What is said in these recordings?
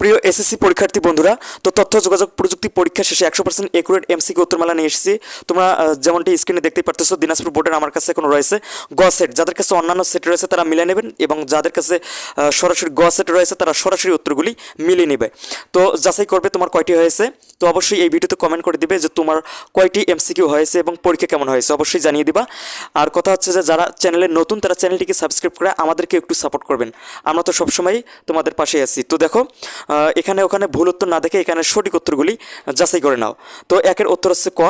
প্রিয় এসএসসি পরীক্ষার্থী বন্ধুরা, তো তথ্য, যোগাযোগ, প্রযুক্তি পরীক্ষা শেষে একশো পার্সেন্ট একুরেট এমসিকে উত্তরমালা নিয়ে এসেছি। তোমরা যেমনটি স্ক্রিনে দেখতে পারতেছো, দিনাজপুর বোর্ডের আমার কাছে এখন রয়েছে গ সেট যাদের কাছে অন্যান্য সেট রয়েছে, তারা মিলে নেবেন এবং যাদের কাছে সরাসরি গ সেট রয়েছে, তারা সরাসরি উত্তরগুলি মিলিয়ে নেবে। তো যাচাই করবে তোমার কয়টি হয়েছে। তো অবশ্যই এই ভিডিওতে কমেন্ট করে দিবে যে তোমার কয়টি এমসিকিউ হয়েছে এবং পরীক্ষা কেমন হয়েছে। অবশ্যই জানিয়ে দিবা। আর কথা হচ্ছে যে যারা চ্যানেলে নতুন, তারা চ্যানেলটিকে সাবস্ক্রাইব করে আমাদেরকে একটু সাপোর্ট করবেন। আমরা তো সবসময় তোমাদের পাশে আছি। তো দেখো এখানে ওখানে ভুল উত্তর না দেখে এখানে সঠিক উত্তরগুলি যাচাই করে নাও। তো একের উত্তর হচ্ছে ক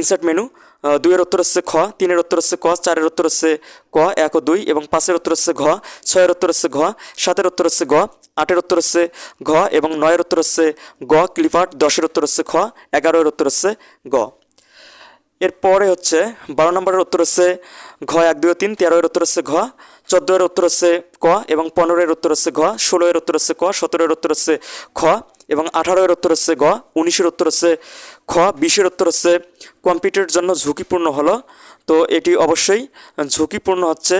ইনসার্ট মেনু দুইয়ের উত্তর হচ্ছে খ তিনের উত্তর হচ্ছে ক চারের উত্তর হচ্ছে ক এক ও দুই এবং পাঁচের উত্তর হচ্ছে ঘ ছয়ের উত্তর হচ্ছে ঘ সাতের উত্তর হচ্ছে গ আটের উত্তর হচ্ছে ঘ এবং নয়ের উত্তর হচ্ছে গ ক্লিপার্ট দশের উত্তর হচ্ছে খ এগারোর উত্তর হচ্ছে গ এরপরে হচ্ছে বারো নম্বরের উত্তর হচ্ছে ঘ এক দুই তিন তেরো এর উত্তর হচ্ছে ঘ চোদ্দ এর উত্তর হচ্ছে ক এবং পনেরো এর উত্তর হচ্ছে ঘ ষোলো এর উত্তর হচ্ছে ক সতেরো এর উত্তর হচ্ছে খ এবং আঠারো এর উত্তর হচ্ছে গ, উনিশের উত্তর হচ্ছে খ, বিশের উত্তর হচ্ছে কম্পিউটারের জন্য ঝুঁকিপূর্ণ হলো। তো এটি অবশ্যই ঝুঁকিপূর্ণ হচ্ছে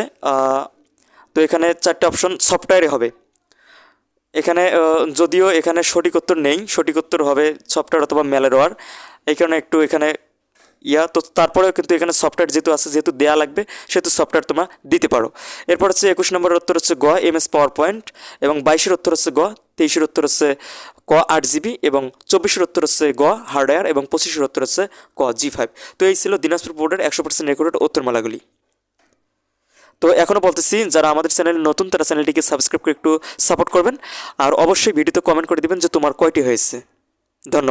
তো এখানে চারটে অপশন সফটওয়্যারে হবে। এখানে যদিও এখানে সঠিক উত্তর নেই, সঠিক উত্তর হবে সফটওয়্যার অথবা মেলেরওয়ার এই কারণে একটু এখানে ইয়া, তো তারপরেও কিন্তু এখানে সফটওয়্যার যেহেতু আছে, যেহেতু দেয়া লাগবে, সেহেতু সফটওয়্যার তোমরা দিতে পারো। এরপর হচ্ছে একুশ নম্বরের উত্তর হচ্ছে গ এম এস পাওয়ার পয়েন্ট এবং বাইশের উত্তর হচ্ছে গ তেইশের উত্তর হচ্ছে ক আট জিবি এবং চব্বিশের উত্তর হচ্ছে গ হার্ডওয়্যার এবং পঁচিশের উত্তর হচ্ছে ক জি ফাইভ। তো এই ছিল দিনাজপুর বোর্ডের একশো পার্সেন্ট রেকর্ডেড উত্তরমালাগুলি তো এখনও বলতেছি, যারা আমাদের চ্যানেলে নতুন, তারা চ্যানেলটিকে সাবস্ক্রাইব করে একটু সাপোর্ট করবেন। আর অবশ্যই ভিডিওতে কমেন্ট করে দেবেন যে তোমার কয়টি হয়েছে। ধন্যবাদ।